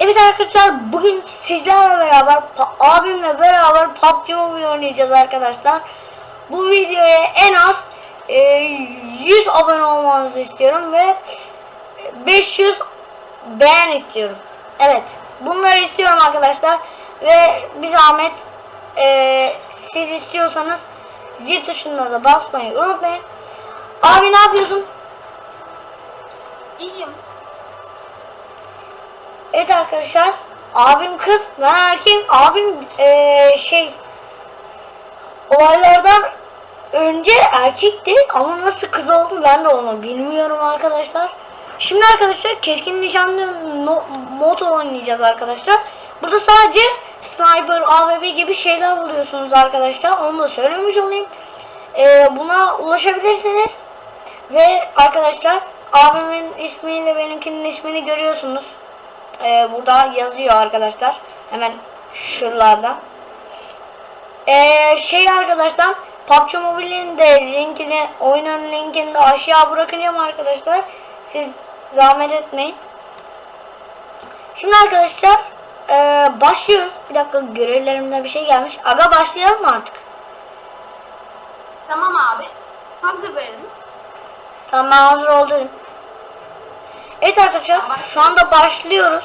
Evet arkadaşlar bugün sizlerle beraber abimle beraber PUBG Mobile oynayacağız arkadaşlar. Bu videoya en az e, 100 abone olmanızı istiyorum ve 500 beğen istiyorum. Evet bunları istiyorum arkadaşlar ve bir zahmet e, siz istiyorsanız zil tuşuna da basmayı unutmayın. Abi ne yapıyorsun? İyiyim. Evet arkadaşlar. Abim kız, ben erkeğim. Abim eee, şey olaylardan önce erkekti ama nasıl kız oldu ben de onu bilmiyorum arkadaşlar. Şimdi arkadaşlar keskin nişanlı no, mod oynayacağız arkadaşlar. Burada sadece sniper, AVP gibi şeyler buluyorsunuz arkadaşlar. Onu da söylemiş olayım. Eee, buna ulaşabilirsiniz. Ve arkadaşlar abimin ismiyle benimkinin ismini görüyorsunuz. Ee, burada yazıyor arkadaşlar. Hemen şuralarda. Ee, şey arkadaşlar PUBG Mobile'in de linkini, oyunun linkini de aşağı bırakacağım arkadaşlar. Siz zahmet etmeyin. Şimdi arkadaşlar ee, başlıyoruz. Bir dakika görevlerimde bir şey gelmiş. Aga başlayalım mı artık? Tamam abi. Hazır verin. Tamam ben hazır oldum. Evet arkadaşlar şu anda başlıyoruz.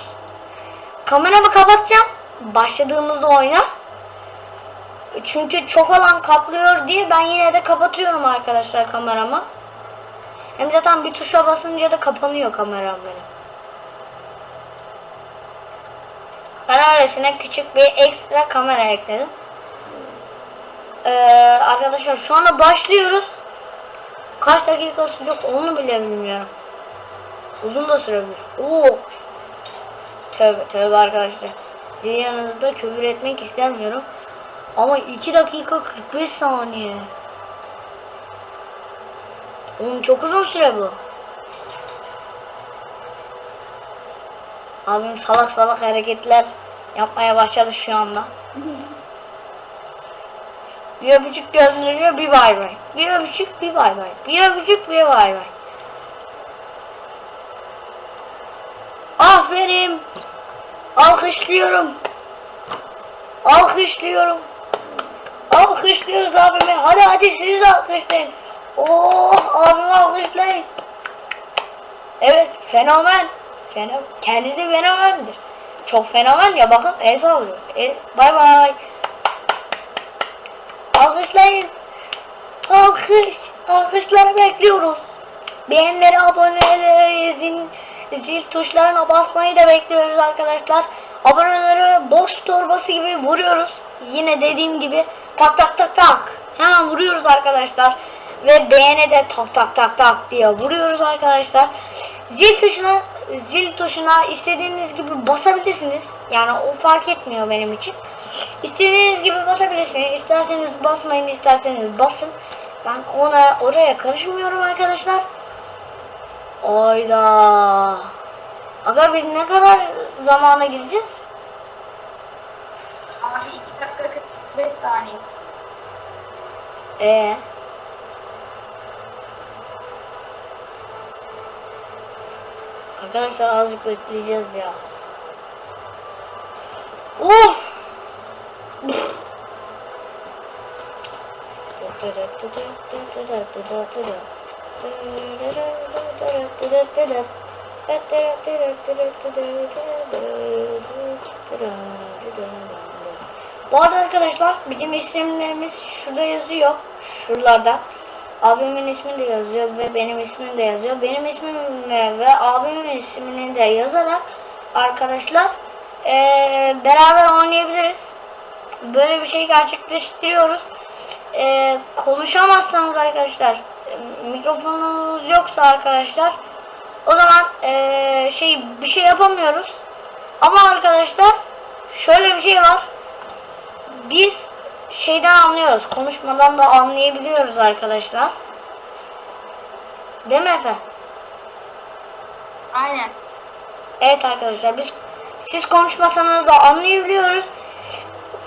Kameramı kapatacağım. Başladığımızda oyna. Çünkü çok alan kaplıyor diye ben yine de kapatıyorum arkadaşlar kameramı. Hem zaten bir tuşa basınca da kapanıyor kameram benim. Ben küçük bir ekstra kamera ekledim. Ee, arkadaşlar şu anda başlıyoruz. Kaç dakika sürecek onu bile bilmiyorum. Uzun da sürebilir. Oo. Tövbe tövbe arkadaşlar. Sizin yanınızda küfür etmek istemiyorum. Ama 2 dakika 45 saniye. Oğlum çok uzun süre bu. Abim salak salak hareketler yapmaya başladı şu anda. Bir öpücük gönderiyor bir bay bay. Bir öpücük bir bay bay. Bir öpücük bir bay bay. Aferin. Alkışlıyorum. Alkışlıyorum. Alkışlıyoruz abime. Hadi hadi siz de alkışlayın. Oh abimi alkışlayın. Evet fenomen. Fenomen. Kendisi fenomendir. Çok fenomen ya bakın el sallıyor. El, bay bay. Alkışlayın. Alkış. Alkışları bekliyoruz. Beğenileri, aboneleri, zil, zil tuşlarına basmayı da bekliyoruz arkadaşlar. Aboneleri boş torbası gibi vuruyoruz. Yine dediğim gibi tak tak tak tak. Hemen vuruyoruz arkadaşlar. Ve beğene de tak tak tak tak diye vuruyoruz arkadaşlar. Zil tuşuna zil tuşuna istediğiniz gibi basabilirsiniz. Yani o fark etmiyor benim için. İstediğiniz gibi basabilirsiniz. İsterseniz basmayın, isterseniz basın. Ben ona oraya karışmıyorum arkadaşlar. Oyda. Aga biz ne kadar zamana gideceğiz? Abi 2 dakika 45 saniye. Ee. Arkadaşlar azıcık bekleyeceğiz ya. Of! Bu arada arkadaşlar bizim isimlerimiz şurada yazıyor. Şuralarda. Abimin ismi de yazıyor ve benim ismim de yazıyor. Benim ismimle ve abimin ismini de yazarak arkadaşlar eee, beraber oynayabiliriz. Böyle bir şey gerçekleştiriyoruz. Eee, konuşamazsanız arkadaşlar mikrofonunuz yoksa arkadaşlar o zaman eee, şey bir şey yapamıyoruz. Ama arkadaşlar şöyle bir şey var. Biz şeyden anlıyoruz. Konuşmadan da anlayabiliyoruz arkadaşlar. Değil mi Efe? Aynen. Evet arkadaşlar biz siz konuşmasanız da anlayabiliyoruz.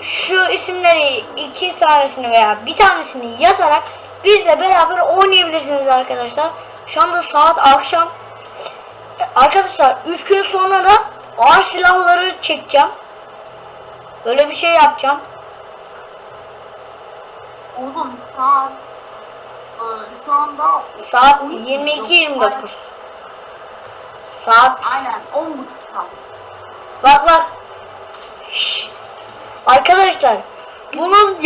Şu isimleri iki tanesini veya bir tanesini yazarak bizle beraber oynayabilirsiniz arkadaşlar. Şu anda saat akşam. arkadaşlar 3 gün sonra da ağır silahları çekeceğim. Böyle bir şey yapacağım. Oğlum saat e, şu anda Saat 12 22.29. Saat Aynen 10 buçuk saat. Bak bak. Şşş. Arkadaşlar bunun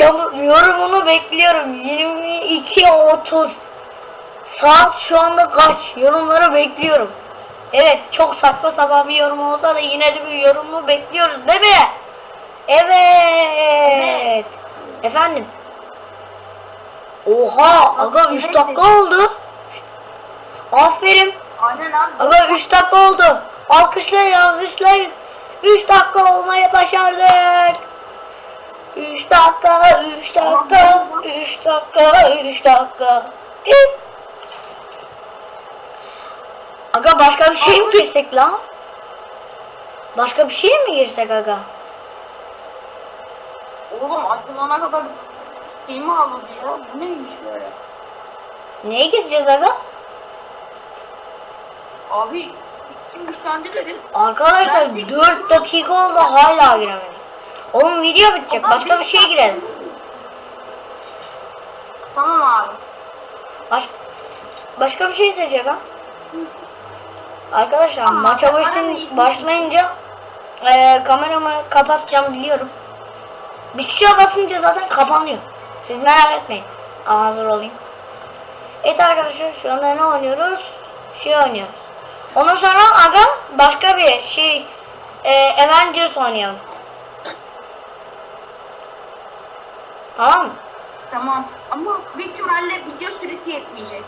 yorumunu bekliyorum. 22.30 Saat şu anda kaç? Yorumları bekliyorum. Evet çok saçma sapan bir yorum olsa da yine de bir yorumu bekliyoruz değil mi? Evet. Efendim. Oha aga 3 dakika oldu. Aferin. Aynen abi. Aga 3 dakika oldu. Alkışlayın alkışlayın. 3 dakika olmayı başardık. 3 dakika, 3 dakika, 3 dakika, 3 dakika. Hip. Aga başka bir şey mi girsek lan? Başka bir şey mi girsek aga? Oğlum açılana kadar şey mi aldı ya? Bu neymiş böyle? Neye gireceğiz aga? Abi kim güçlendi dedim. Arkadaşlar 4 dakika oldu hala giremedik. Oğlum video bitecek. Başka bir şey girelim. Tamam abi. Baş, başka bir şey seçecek ha. Arkadaşlar Tamam, maça başın, başlayınca eee kameramı kapatacağım biliyorum. Bir tuşa basınca zaten kapanıyor. Siz merak etmeyin. Aa, hazır olayım. Evet arkadaşlar şu anda ne oynuyoruz? Şey oynuyoruz. Ondan sonra aga başka bir şey eee Avengers oynayalım. Tamam mı? Tamam. Ama büyük ihtimalle video süresi yetmeyecek.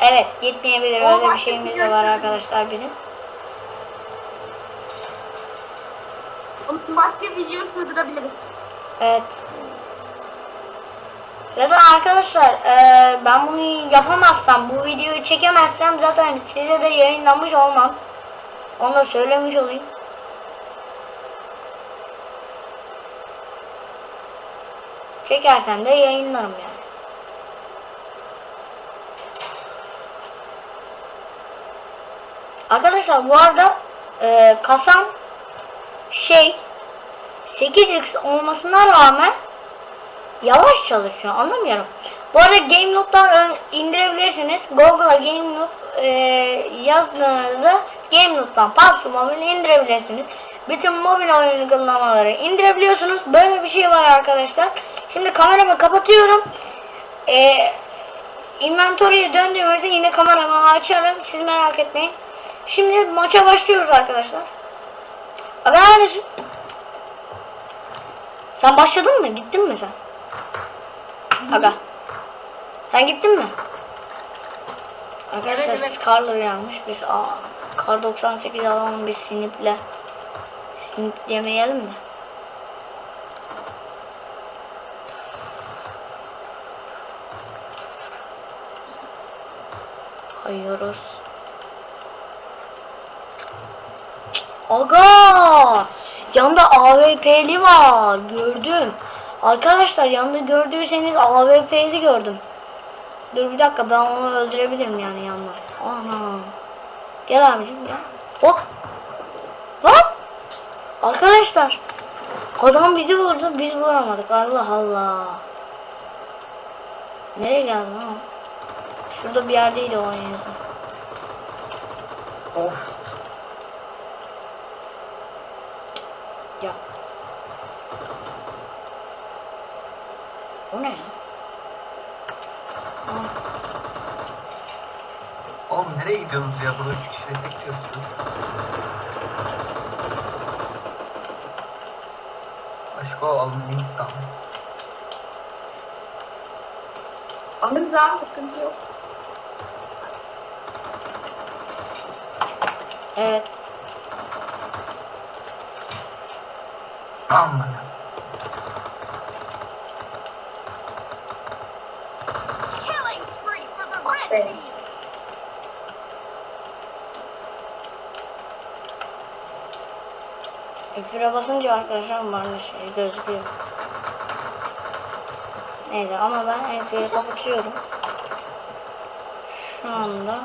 Evet yetmeyebilir O öyle bir şeyimiz de var şey- arkadaşlar bizim. Onun başka video sığdırabiliriz. Evet. Zaten arkadaşlar eee, ben bunu yapamazsam, bu videoyu çekemezsem zaten size de yayınlamış olmam. Onu da söylemiş olayım. Çekersem de yayınlarım yani. Arkadaşlar bu arada eee kasam şey 8x olmasına rağmen yavaş çalışıyor anlamıyorum. Bu arada GameLoop'tan indirebilirsiniz. Google'a GameLoop e, yazdığınızda GameLoop'tan PUBG Mobile indirebilirsiniz. Bütün mobil oyun uygulamaları indirebiliyorsunuz. Böyle bir şey var arkadaşlar. Şimdi kameramı kapatıyorum. E, inventory'e döndüğümüzde yine kameramı açarım. Siz merak etmeyin. Şimdi maça başlıyoruz arkadaşlar. Abi neredesin? Sen başladın mı? Gittin mi sen? Aga. Sen gittin mi? Arkadaşlar Evet, evet. Scarler yanmış. Biz aa, Kar 98 alalım biz Snip'le. Snip demeyelim de. Kayıyoruz. Aga! Yanda AWP'li var. Gördüm. Arkadaşlar yanda gördüyseniz AWP'li gördüm. Dur bir dakika ben onu öldürebilirim yani yanda. Ana. Gel abicim gel. Hop. Hop. Arkadaşlar. Adam bizi vurdu biz vuramadık. Allah Allah. Nereye geldi lan? Şurada bir yerdeydi o en son. Of. Ya. O ne Oğlum nereye gidiyorsunuz ya? Burada üç kişiyle bekliyoruz. Aşko alın link tam. Alırız abi sıkıntı yok. Evet. Tamam mı? Killing spree for the red Aferin. team. F1'e basınca arkadaşlar bana şey gözüküyor. Neyse ama ben F1'i kapatıyorum. Şu anda